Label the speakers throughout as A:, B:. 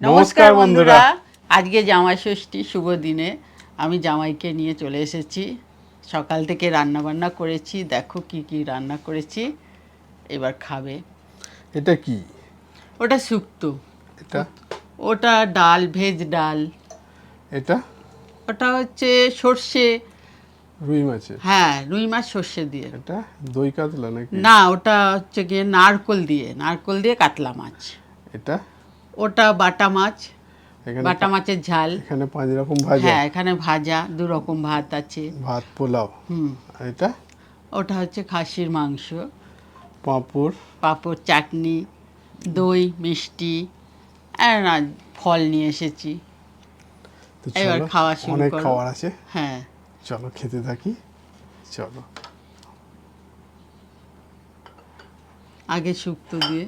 A: নমস্কার বন্ধুরা। আজকে জামাই ষষ্ঠী শুভ দিনে আমি জামাইকে নিয়ে চলে এসেছি। সকাল থেকে রান্না বান্না করেছি দেখো কি কি রান্না করেছি এবার খাবে।
B: এটা কি?
A: ওটা শুক্তো।
B: এটা?
A: ওটা ডাল ভেজ ডাল।
B: এটা?
A: ওটা হচ্ছে সর্ষে।
B: রুই মাছের?
A: হ্যাঁ রুই মাছ সর্ষে দিয়ে।
B: এটা? দই কাতলা নাকি?
A: না ওটা হচ্ছে গিয়ে নারকল দিয়ে। নারকল দিয়ে কাতলা মাছ।
B: এটা?
A: ওটা বাটা মাছ বাটা মাছের ঝাল।
B: এখানে পাঁচ রকম ভাজা।
A: হ্যাঁ এখানে ভাজা দু রকম ভাত আছে।
B: ভাত পোলাও।
A: হুম।
B: এটা?
A: ওটা হচ্ছে খাসির মাংস।
B: পাঁপড়।
A: পাঁপড় চাটনি দই মিষ্টি আর ফল নিয়ে এসেছি। এবার খাওয়া শুরু
B: অনেক। খাবার আছে।
A: হ্যাঁ।
B: চলো খেতে থাকি। চলো।
A: আগে শুক্তো দিয়ে।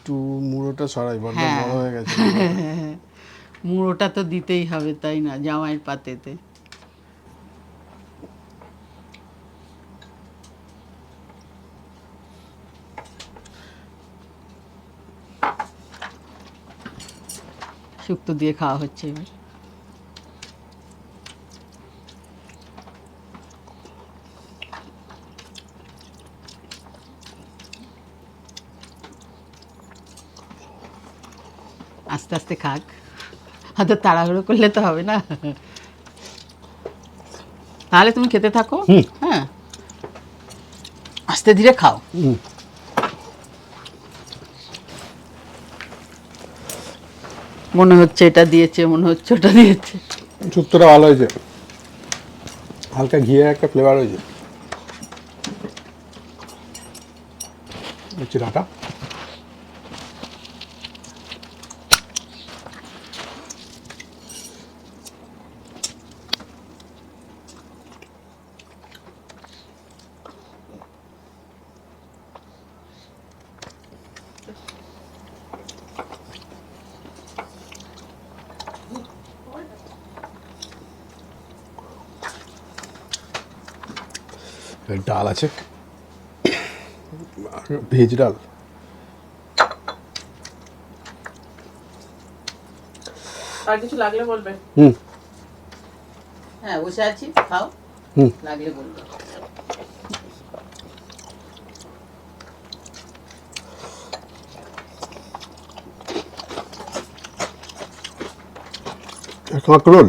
B: একটু মুড়োটা সরাই বড়
A: হ্যাঁ।
B: হয়ে গেছে।
A: মুড়োটা তো দিতেই হবে তাই না? জামাইয়ের পাতেতে। শুক্তো দিয়ে খাওয়া হচ্ছে এবার। আস্তে আস্তে খাক। হয়তো তাড়াহুড়ো করলে তো হবে না। তাহলে তুমি খেতে থাকো। হ্যাঁ। আস্তে ধীরে খাও। মনে হচ্ছে এটা দিয়েছে মনে হচ্ছে ওটা দিয়েছে।
B: শুক্তোটা ভালো হয়েছে। হালকা ঘিয়ের একটা ফ্লেভার হয়েছে। চিরাটা ডাল আছে আর ভেজ ডাল।
A: আর কিছু লাগলে বলবে?
B: হুম।
A: হ্যাঁ বসে আছি খাও।
B: হুম।
A: লাগলে বলবে।
B: কাঁকরোল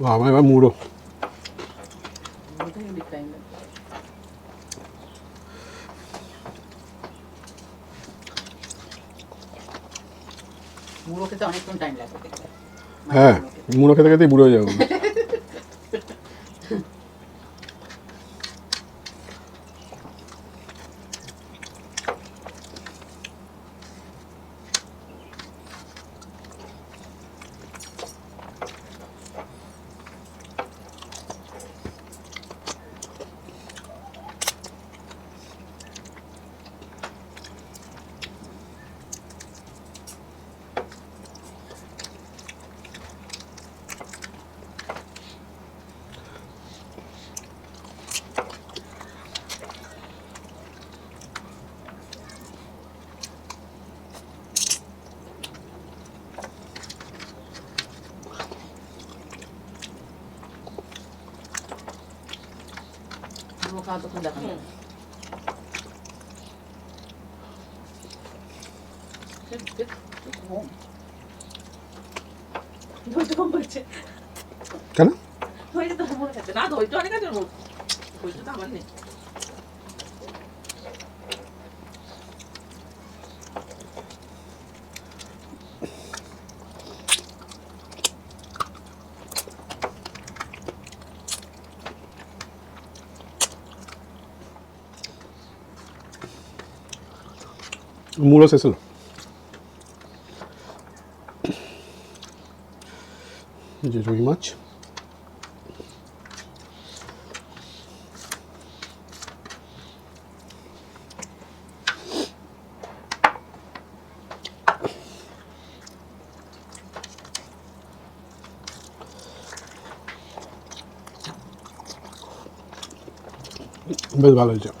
A: লাগবে দেখবে
B: হ্যাঁ মুড়ো খেতে খেতেই বুড়ো হয়ে যাব।
A: মুড়ো খাওয়া তখন দেখা যাবে
C: ধৈর্য কম করছে
B: কেন
C: ধৈর্য তো মনে খাচ্ছে না ধৈর্য অনেক আছে ওর। ধৈর্য তো আমার নেই
B: মূলও শেষ হলো এই যে রুই মাছ বেশ ভালো হয়েছে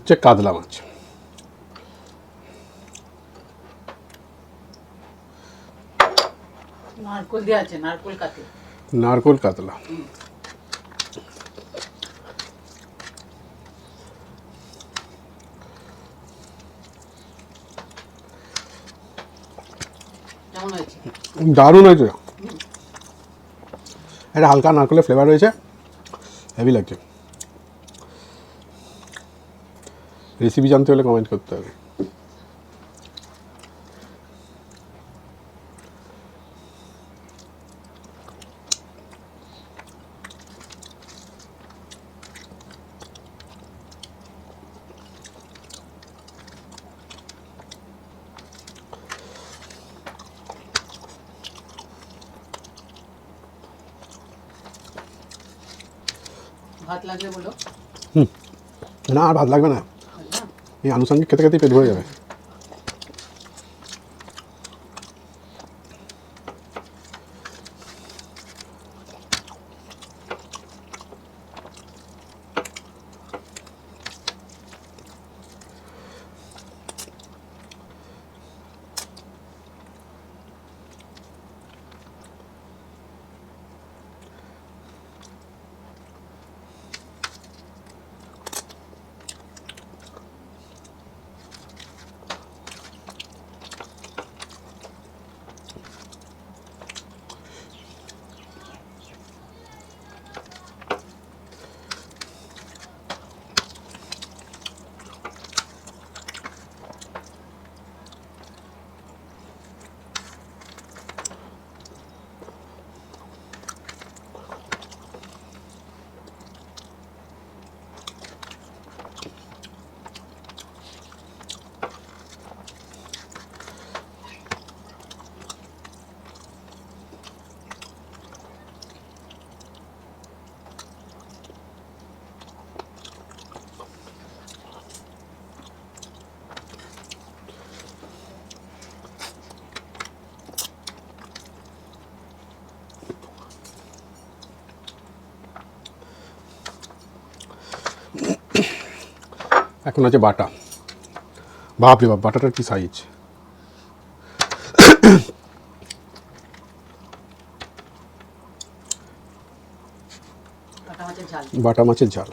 B: হচ্ছে কাতলা মাছ।
A: নারকোল আছে নারকোল কাতে
B: নারকোল কাতলা। দারুণ হয়েছে। একটা হালকা নারকলের ফ্লেভার রয়েছে। হেভি লাগছে। রেসিপি জানতে হলে কমেন্ট করতে হবে।
A: ভাত লাগলে বলো। হুম।
B: না আর ভাত লাগবে না
A: না?
B: এই আনুষঙ্গিক খেতে খেতে পেট ভরে যাবে। এখন আছে বাটা। বাপরে বাপ বাটাটার কি সাইজ বাটা মাছের ঝাল।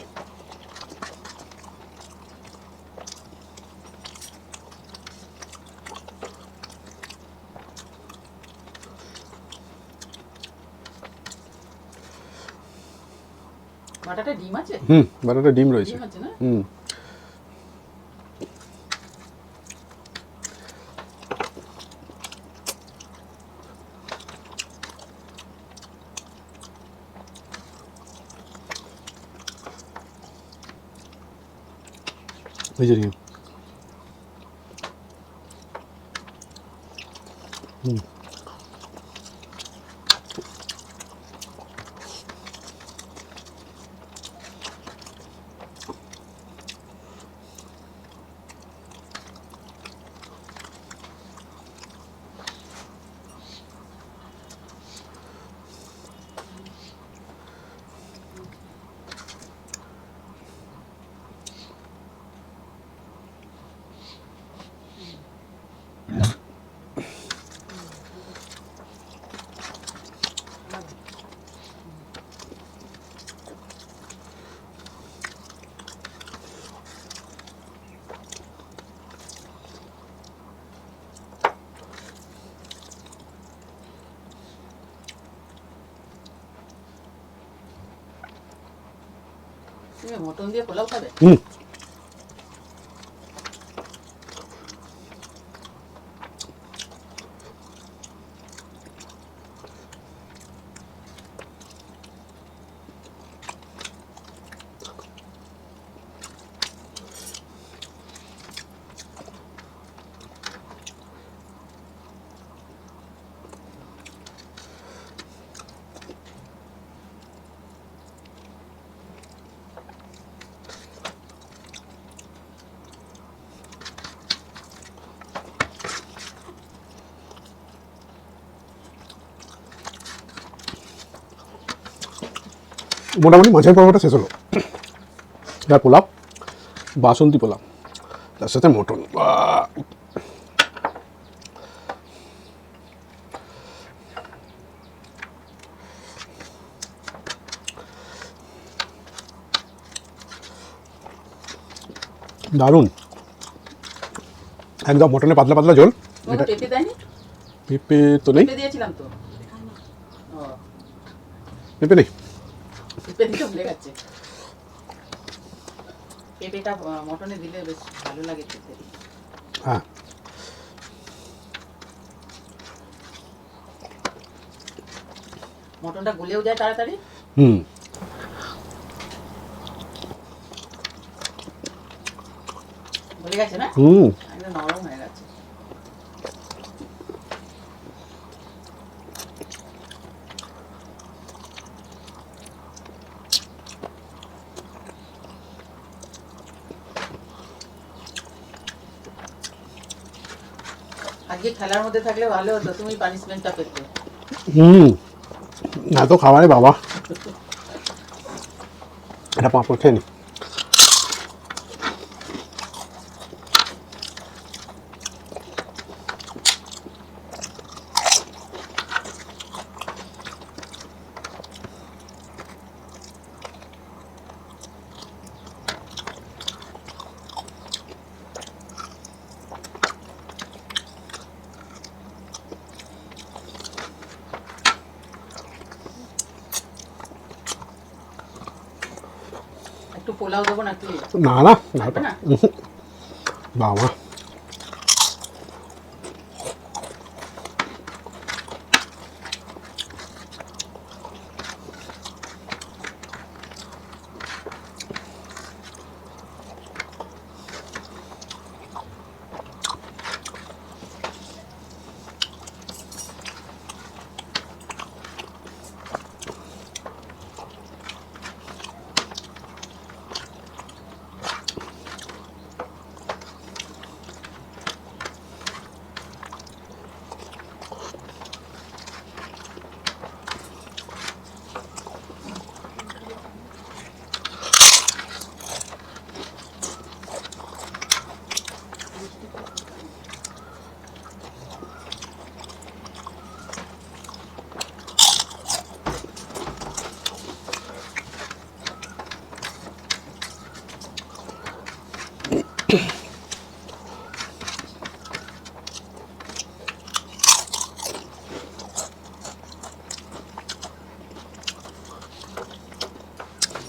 A: বাটাটা ডিম আছে?
B: হুম বাটাটা ডিম রয়েছে। হুম। এই
A: তুমি মটন
B: মোটামুটি মাছের পর্বটা শেষ হলো। এবার পোলাপ বাসন্তী পোলাপ তার সাথে মটন! দারুণ। একদম মটনে পাতলা পাতলা ঝোল। এটা
A: পেঁপে
B: তো নেই।
A: পেঁপে
B: নেই।
A: পেঁপে ভুলে গেছে। পেঁপেটা মটনে দিলে বেশ ভালো লাগে খেতে।
B: হ্যাঁ।
A: মটনটা গলেও যায় তাড়াতাড়ি?
B: হুম।
A: গলে গেছে না?
B: হুম
A: একদম নরম হয়ে গেছে আজকে খেলার মধ্যে থাকলে ভালো হতো, তুমি পানিশমেন্টটা পেতে।
B: হুম তো খাবারে বাবা। এটা পাঁপড় খেয়ে নি
A: একটু পোলাও দেবো নাকি
B: না না না
A: লাগবে না?
B: উহুম। বাবা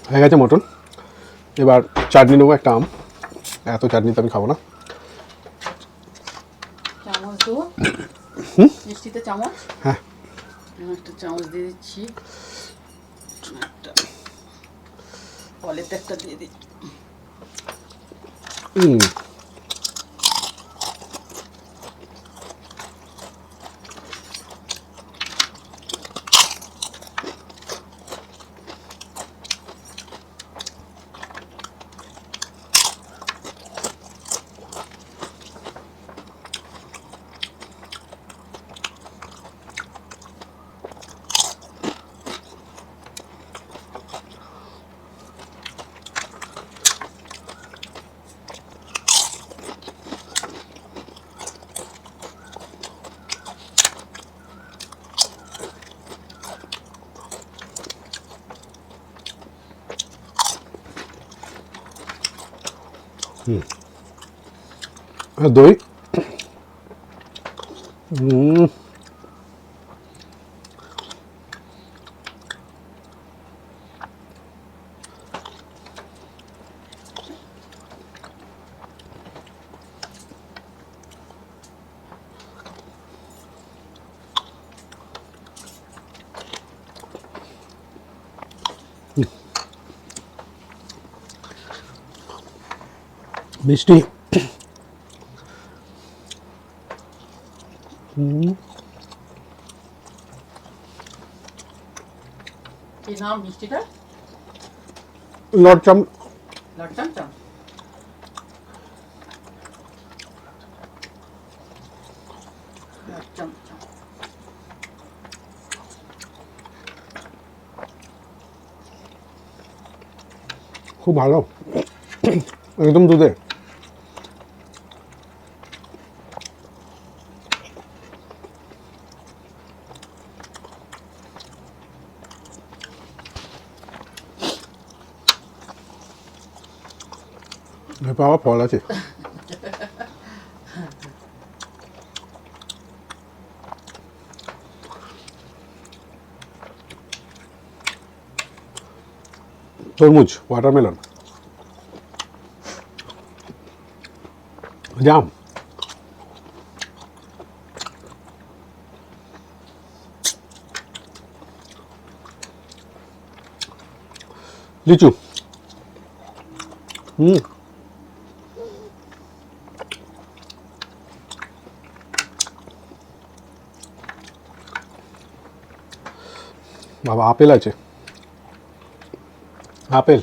B: হয়ে গেছে মটন। এবার চাটনি নেব একটা আম। এত চাটনি তো আমি খাব না। হ্যাঁ।
A: একটা চামচ দিয়ে দিচ্ছি। একটা। একটা দিয়ে দিচ্ছি।
B: হুম আর দই হুম মিষ্টি
A: কি নাম মিষ্টিটা
B: লট চাম
A: লটচাম চাম লটচাম চাম
B: খুব ভালো একদম দুধে পাওয়া ফল আছে তরমুজ ওয়াটারমেলন জাম লিচু হুম বাবা আপেল আছে আপেল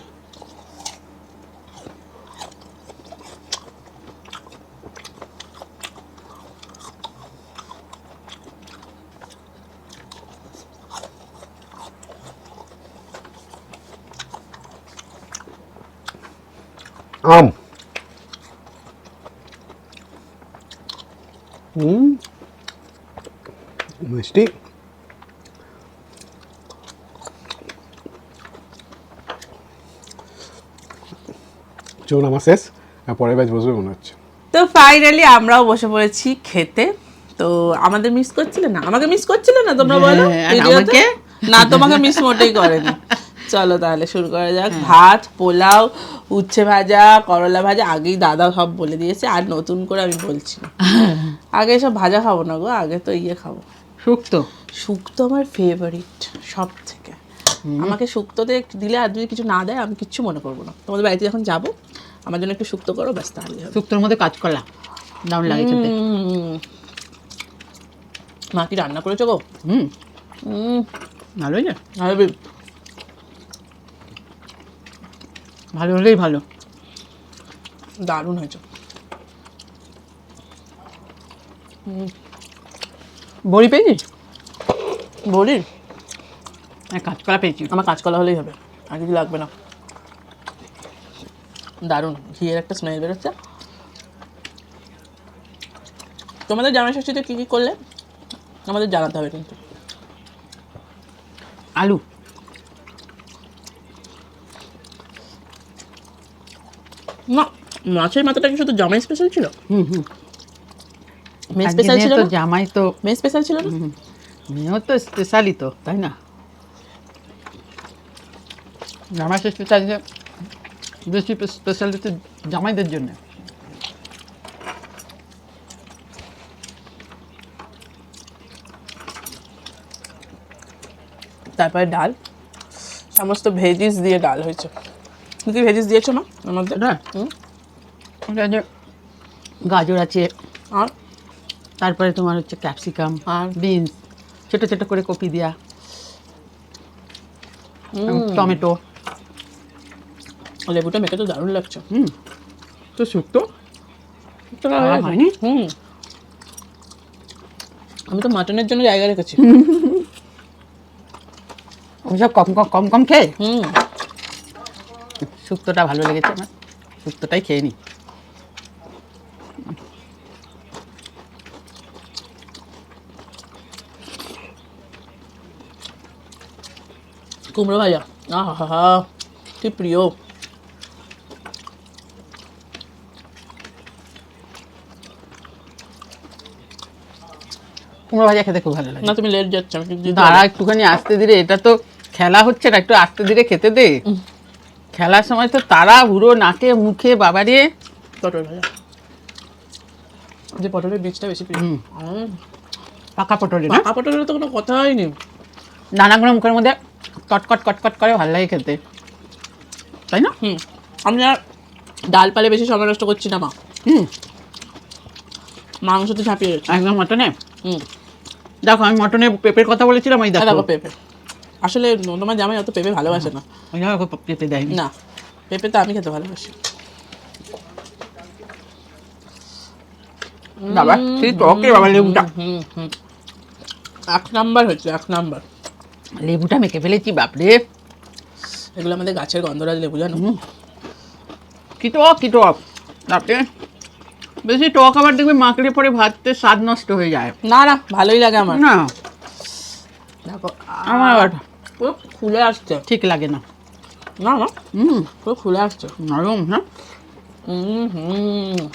B: আম হুম মিষ্টি চলুন আমার শেষ পরের ব্যাচ বসবে মনে হচ্ছে।
C: তো ফাইনালি আমরাও বসে পড়েছি খেতে। তো আমাদের মিস করছিলে না? আমাকে মিস করছিলে না তোমরা বলো?
A: হ্যাঁ,
C: ভিডিওতে?
A: আমাকে?
C: না তোমাকে মিস মোটেই করেনি। চলো তাহলে শুরু করা যাক। ভাত পোলাও উচ্ছে ভাজা করলা ভাজা আগেই দাদা সব বলে দিয়েছে আর নতুন করে আমি বলছি আগে সব ভাজা খাব না গো আগে তো ইয়ে খাব।
A: শুক্তো?
C: শুক্তো আমার ফেভারিট সব থেকে আমাকে শুক্তোতে দিলে আর যদি কিছু না দেয় আমি কিচ্ছু মনে করব না। তোমাদের বাড়িতে যখন যাব আমার জন্য একটু শুক্তো করো ব্যস্ত তাহলেই হবে।
A: শুক্তোর মধ্যে কাজ করলাম দারুণ লাগে খেতে।
C: মা কি রান্না করেছ গো?
A: হুম। ভালো হয়েছে ভালো হলেই ভালো।
C: দারুণ হয়েছে।
A: বড়ি পেয়েছিস?
C: বলির
A: হ্যাঁ কাঁচকলা পেয়েছি।
C: আমার কাঁচকলা হলেই হবে আর কিছু লাগবে না। দারুণ ঘিয়ের একটা স্মেল বেরোচ্ছে। তোমাদের জামাই ষষ্ঠীতে কী কী করলে? আমাদের জানাতে হবে কিন্তু।
A: আলু।
C: না মাছের মাথাটা কি শুধু জামাই স্পেশাল ছিল?
A: হুম হুম।
C: মেয়ে স্পেশাল ছিল
A: জামাই তো
C: মেয়ে স্পেশাল ছিল না?
A: মেয়েও তো স্পেশালই তো তাই না? জামাই ষষ্ঠীটা আজকে বেশি স্পেশালিটি জামাইদের জন্য।
C: তারপরে ডাল। সমস্ত ভেজিস দিয়ে ডাল হয়েছে। তুমি ভেজিস দিয়েছ মা ওর মধ্যে?
A: এটা
C: হুম।
A: ওটা যে গাজর আছে।
C: আর?
A: তারপরে তোমার হচ্ছে ক্যাপসিকাম
C: আর?
A: বিনস ছোট ছোট করে কপি দেওয়া টমেটো।
C: লেবুটা মেখে তো দারুণ লাগছে।
A: হুম। তো শুক্তো? হয়নি?
C: হুম। আমি তো মাটনের জন্য জায়গা রেখেছি।
A: ওইসব কম কম কম কম খেয়ে?
C: হুম।
A: শুক্তোটা ভালো লেগেছে আমার। শুক্তোটাই খেয়ে নি।
C: কুমড়ো ভাজা। আহা হা হা কি প্রিয়।
A: কুমড়ো ভাজা খেতে খুব ভালো লাগে।
C: না তুমি লেট যাচ্ছে আমি
A: দাঁড়া একটুখানি আসতে ধীরে এটা তো খেলা হচ্ছে না একটু আসতে ধীরে খেতে দে। খেলার সময় তো তারা হুড়ো নাকে মুখে বাবারে।
C: পটল ভাজা। যে পটলের বীজটা বেশি প্রিয়।
A: পাকা পটলে না?
C: পাকা পটলের তো কোনো কথাই নেই।
A: দানাগুলো মুখের মধ্যে কটকট কটকট করে ভালো লাগে খেতে। তাই না?
C: হুম। আমি আর ডাল পালে বেশি সময় নষ্ট করছি না মা।
A: হুম।
C: মাংস তো ঝাঁপিয়ে
A: একদম মটনে?
C: হুম।
A: দেখো আমি মটনে পেঁপের কথা বলেছিলাম ওই দেখো।
C: দেখো পেঁপে। আসলে তোমার জামাই অত পেঁপে ভালোবাসে না।
A: ওই দেখো পেঁপে দেয়নি।
C: না পেঁপে তো আমি খেতে ভালোবাসি।
A: বাবা সেই টকে বাবা লেবুটা।
C: হুম হুম এক নাম্বার হচ্ছে এক নাম্বার।
A: লেবুটা মেখে ফেলেছি বাপরে।
C: এগুলো আমাদের গাছের গন্ধরাজ লেবু জানো?
A: হুম। কি টক কি টক বেশি টক আবার দেখবে মাকড়ে পরে ভাততে স্বাদ নষ্ট হয়ে যায়।
C: না না ভালোই লাগে আমার।
A: না।
C: দেখো
A: আমার আবার
C: পুরো খুলে আসছে।
A: ঠিক লাগে না।
C: না না।
A: হুম।
C: পুরো খুলে আসছে।
A: নরম হ্যাঁ।
C: হুম হুম।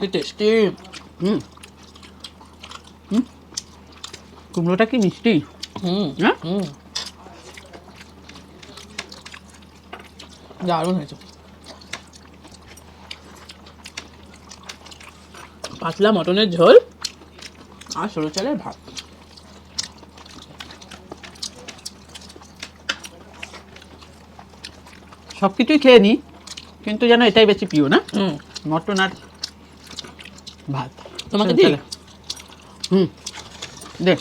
C: কি টেস্টি
A: হুম। হুম। কুমড়োটা কি মিষ্টি?
C: হুম
A: হ্যাঁ।
C: হুম। দারুণ হয়েছে। পাতলা মটনের ঝোল আর সরু চালের ভাত।
A: সব কিছুই খেয়ে নিই কিন্তু যেন এটাই বেশি প্রিয় না?
C: হুম।
A: মটন আর ভাত।
C: তোমাকে দিই?
A: হুম। দে।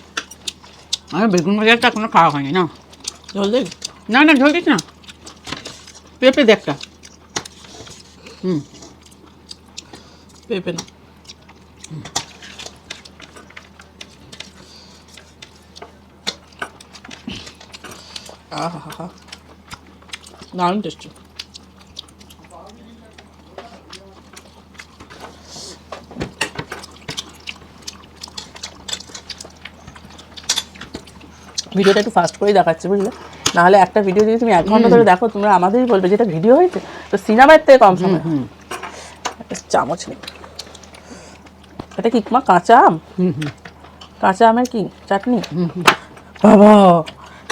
A: আমি বেগুন ভাজাটা এখনও খাওয়া হয়নি না?
C: ঝোল দেখ
A: না না ঝোল দিস না। পেঁপে দে একটা। হুম।
C: পেঁপে না। আহা হা হা দারুণ টেস্টি ভিডিওটা একটু ফাস্ট করেই দেখাচ্ছি বুঝলে? নাহলে একটা ভিডিও যদি তুমি এক ঘণ্টা ধরে দেখো তোমরা আমাদেরই বলবে যেটা ভিডিও হয়েছে তো সিনেমার থেকে কম সময়। চামচ নেই। এটা কি মা কাঁচা আম?
A: হুম হুম।
C: কাঁচা আমের কি চাটনি? বাবা!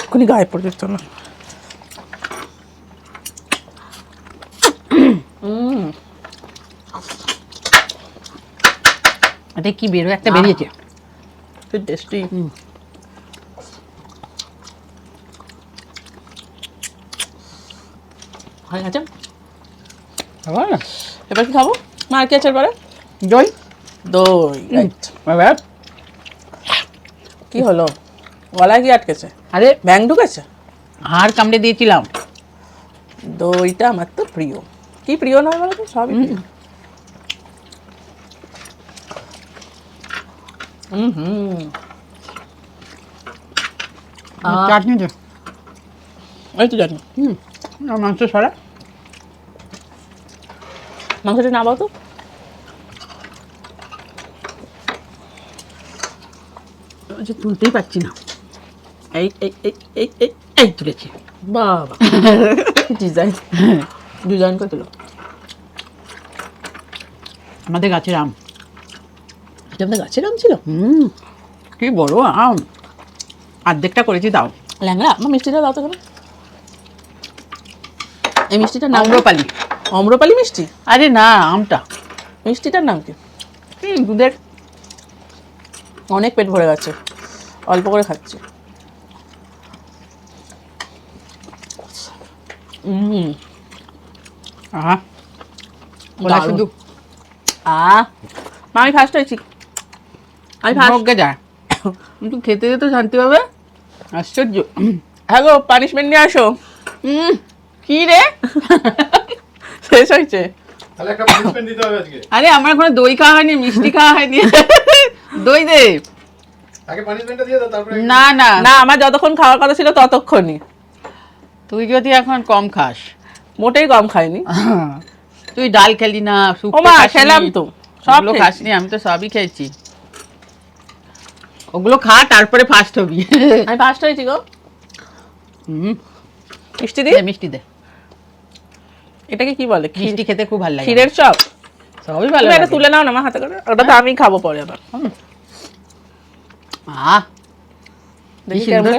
C: এক্ষুনি গায়ে পড়ে যেত না
A: এটা কি বেরো একটা বেরিয়েছে।
C: টেস্টি হয়ে গেছে? এবার কি খাব? মা কি আছে এবারে
A: দই।
C: দই রাইট কি হলো? গলায় কি আটকেছে?
A: আরে
C: ব্যাং ঢুকেছে?
A: হাড় কামড়ে দিয়েছিলাম।
C: দইটা আমার তো প্রিয়। কি প্রিয় নয় বলো তো? সবই হুম। হুম
A: চাটনি দে।
C: ওই তো জানি
A: হুম। মাংস ছাড়া?
C: মাংসটা না তো।
A: যে তুলতেই পারছি না। এই এই এই এই এই এই তুলেছি।
C: বাবা। ডিজাইন ডিজাইন করে দিল
A: আমাদের গাছের আম।
C: এটা আমাদের গাছের আম ছিল?
A: হুম কি বড় আম। অর্ধেকটা করেছি দাও।
C: ল্যাংড়া? আমার মিষ্টিটা দাও তো কেন এই মিষ্টিটার নাম কি?
A: আম্রপালি
C: অম্রপালি মিষ্টি?
A: আরে না আমটা।
C: মিষ্টিটার নাম কি?
A: দুধের।
C: অনেক পেট ভরে গেছে। অল্প করে খাচ্ছি। উম,
A: আহা
C: দারুণ।
A: শুধু.
C: আহ মা, আমি ফার্স্ট হয়েছি আমি ফার্স্ট
A: যায় কিন্তু খেতে যেতে শান্তি পাবে? আশ্চর্য।
C: হ্যাঁ গো পানিশমেন্ট নিয়ে আসো।
A: উম, কি রে?
C: শেষ হয়েছে।
B: তাহলে একটা পানিশমেন্ট দিতে হবে আজকে।
A: আরে আমার কোনো দই খাওয়া হয়নি মিষ্টি খাওয়া হয়নি। দই দে।
B: আগে পানিশমেন্টটা দিয়ে দাও তারপরে
A: না না।
C: না আমার যতক্ষণ খাওয়ার কথা ছিল ততক্ষণই।
A: তুই যদি এখন কম খাস
C: মোটেই কম খাইনি।
A: তুই ডাল খেলি না শুক্তো
C: ও মা,
A: খাসনি।
C: খেলাম তো, সব
A: খাসনি আমি তো সবই খেয়েছি। ওগুলো খা তারপরে ফার্স্ট হবি।
C: আমি ফার্স্ট হয়েছি গো।
A: হুম,
C: মিষ্টি দি
A: মিষ্টি দে।
C: এটাকে কি বলে?
A: মিষ্টি খেতে খুব ভালো লাগে
C: ক্ষীরের চপ?
A: সবই ভালো লাগে।
C: তুলে নাও না আমার হাতে করে। ওটা তো আমি খাব পরে আবার।
A: আহ।
C: দেখি
A: সুন্দর?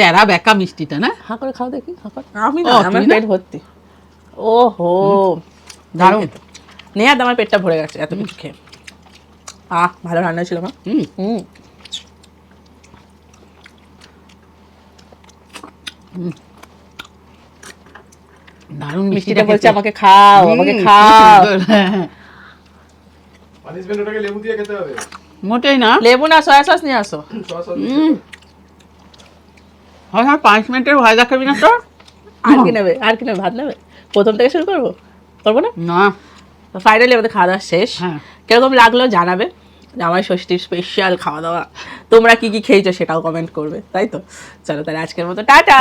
A: টেরা বেকা মিষ্টিটা না?
C: হা করে খাও দেখি হা করে। আমি না আমার পেট ভর্তি। ও
A: দারুণ।
C: নেহাত আমার পেটটা ভরে গেছে এত কিছু খেয়ে। আহ ভালো রান্না ছিল মা।
A: হুম।
C: হুম।
A: দারুণ
C: মিষ্টিটা
A: মিষ্টিটা
C: বলছে আমাকে খাও আমাকে খাও।
B: পানিশমেন্ট ওটাকে লেবু দিয়ে খেতে হবে।
A: মোটেই না।
C: লেবু না সয়া সস নিয়ে আসো।
B: সস সস
A: হয় হ্যাঁ পাঁচ মিনিটের ভয় দেখাবি না তো?
C: আর কি নেবে? আর কি নেবে? ভাত নেবে? প্রথম থেকে শুরু করব? করব না?
A: না।
C: ফাইনালি আমাদের খাওয়া দাওয়া শেষ।
A: হ্যাঁ।
C: কীরকম লাগল জানাবে? আমার ষষ্ঠীর স্পেশাল খাওয়া দাওয়া। তোমরা কি কি খেয়েছো সেটাও কমেন্ট করবে তাই তো? চলো তাহলে আজকের মতো টাটা!